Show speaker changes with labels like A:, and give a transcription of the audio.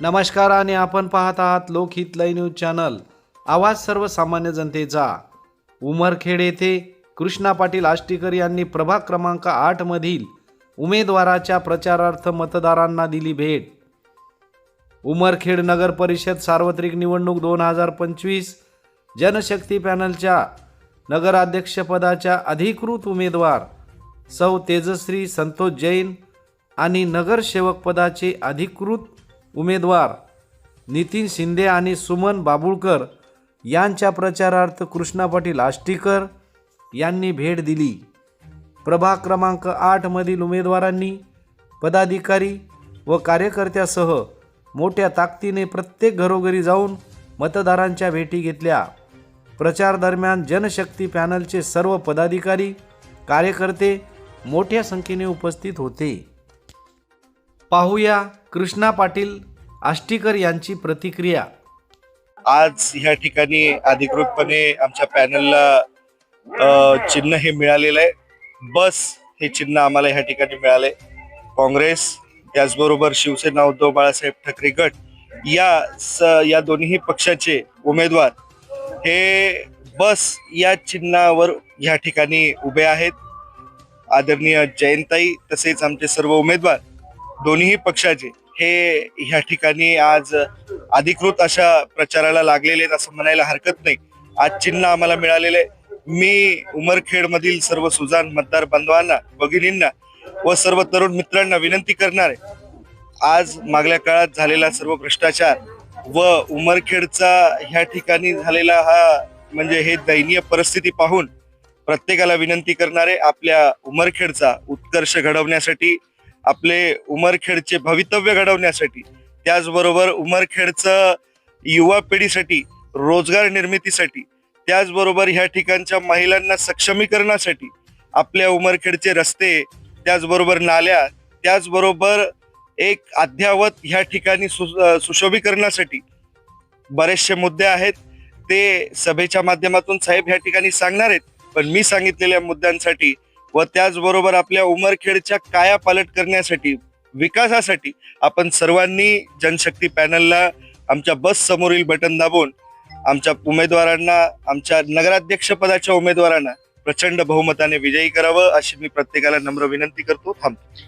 A: नमस्कार आणि आपण पाहत आहात लोकहित लय न्यूज चॅनल. आवाज सर्वसामान्य जनतेचा. उमरखेड येथे कृष्णा पाटील आष्टीकर यांनी प्रभाग क्रमांक आठमधील उमेदवाराच्या प्रचारार्थ मतदारांना दिली भेट. उमरखेड नगर परिषद सार्वत्रिक निवडणूक दोन हजार पंचवीस जनशक्ती पॅनलच्या नगराध्यक्षपदाच्या अधिकृत उमेदवार सौ तेजश्री संतोष जैन आणि नगरसेवक पदाचे अधिकृत उमेदवार नितीन शिंदे आणि सुमन बाबुळकर यांच्या प्रचारार्थ कृष्णा पाटील आष्टीकर यांनी भेट दिली. प्रभाग क्रमांक आठमधील उमेदवारांनी पदाधिकारी व कार्यकर्त्यासह मोठ्या ताकदीने प्रत्येक घरोघरी जाऊन मतदारांच्या भेटी घेतल्या. प्रचार दरम्यान जनशक्ती पॅनलचे सर्व पदाधिकारी कार्यकर्ते मोठ्या संख्येने उपस्थित होते. पाहूया कृष्णा पाटील आष्टीकर यांची प्रतिक्रिया.
B: आज ह्या ठिकाणी अधिकृतपणे आमच्या पॅनलला चिन्ह हे मिळालेलं आहे. बस हे चिन्ह आम्हाला ह्या ठिकाणी मिळाले काँग्रेस त्याचबरोबर शिवसेना उद्धव बाळासाहेब ठाकरे गट या स या दोन्ही पक्षाचे उमेदवार हे बस या चिन्हावर ह्या ठिकाणी उभे आहेत. आदरणीय जयंताई तसेच आमचे सर्व उमेदवार दोन्ही पक्षाचे. हे ह्या ठिकाणी आज अधिकृत अशा प्रचाराला लागलेले आहेत असं म्हणायला हरकत नाही. आज चिन्ह आम्हाला मिळालेले मी उमरखेड मधील सर्व सुजान मतदार बांधवांना भगिनींना व सर्व तरुण मित्रांना विनंती करणार आहे. आज मागल्या काळात झालेला सर्व भ्रष्टाचार व उमरखेडचा ह्या ठिकाणी झालेला हा म्हणजे हे दयनीय परिस्थिती पाहून प्रत्येकाला विनंती करणारे आपल्या उमरखेडचा उत्कर्ष घडवण्यासाठी आपले उमरखेडचे भवितव्य घडवण्यासाठी त्याचबरोबर उमरखेडचं युवा पिढीसाठी रोजगार निर्मितीसाठी त्याचबरोबर ह्या ठिकाणच्या महिलांना सक्षमीकरणासाठी आपल्या उमरखेडचे रस्ते त्याचबरोबर नाल्या त्याचबरोबर एक अद्यावत ह्या ठिकाणी सु- सुशोभीकरणासाठी बरेचसे मुद्दे आहेत. ते सभेच्या माध्यमातून साहेब ह्या ठिकाणी सांगणार आहेत पण मी सांगितलेल्या मुद्द्यांसाठी व त्याचबरोबर आपल्या उमरखेडच्या काया पालट करण्यासाठी विकासासाठी आपण सर्वांनी जनशक्ती पॅनलला आमच्या बस समोरील बटन दाबून आमच्या उमेदवारांना आमच्या नगराध्यक्ष पदाच्या उमेदवारांना प्रचंड बहुमताने विजयी करावं अशी मी प्रत्येकाला नम्र विनंती करतो. थांबतो